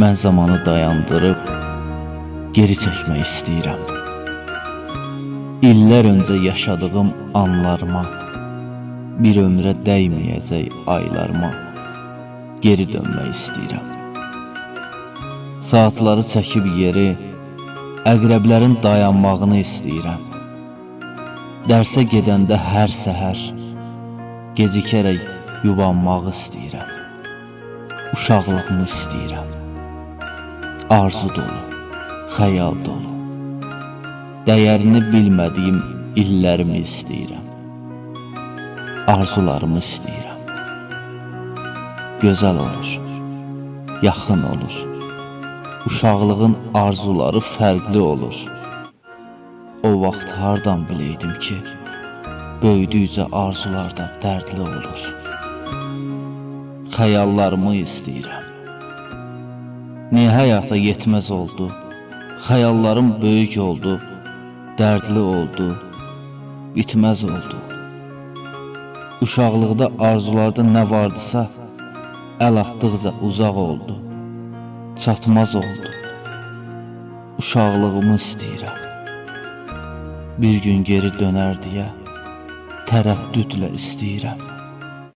Mən zamanı dayandırıb geri çəkmək istəyirəm. İllər öncə yaşadığım anlarıma, bir ömrə dəyməyəcək aylarıma geri dönmək istəyirəm. Saatları çəkib yeri, əqrəblərin dayanmağını istəyirəm. Dərsə gedəndə hər səhər gecikərək yubanmaq istəyirəm. Uşaqlığımı istəyirəm. Arzu dolu, xəyal dolu. Dəyərini bilmədiyim illərimi istəyirəm. Arzularımı istəyirəm. Gözəl olur, yaxın olur. Uşaqlığın arzuları fərqli olur. O vaxt hardan biləydim ki, böyüdükcə arzular da dərdli olur. Xəyallarımı istəyirəm. Niyə həyata yetməz oldu? Xəyallarım böyük oldu, dərdli oldu, bitməz oldu. Uşaqlıqda arzularda nə vardısa, əl atdıqca uzaq oldu, çatmaz oldu. Uşaqlığımı istəyirəm. Bir gün geri dönər deyə tərəddüdlə istəyirəm.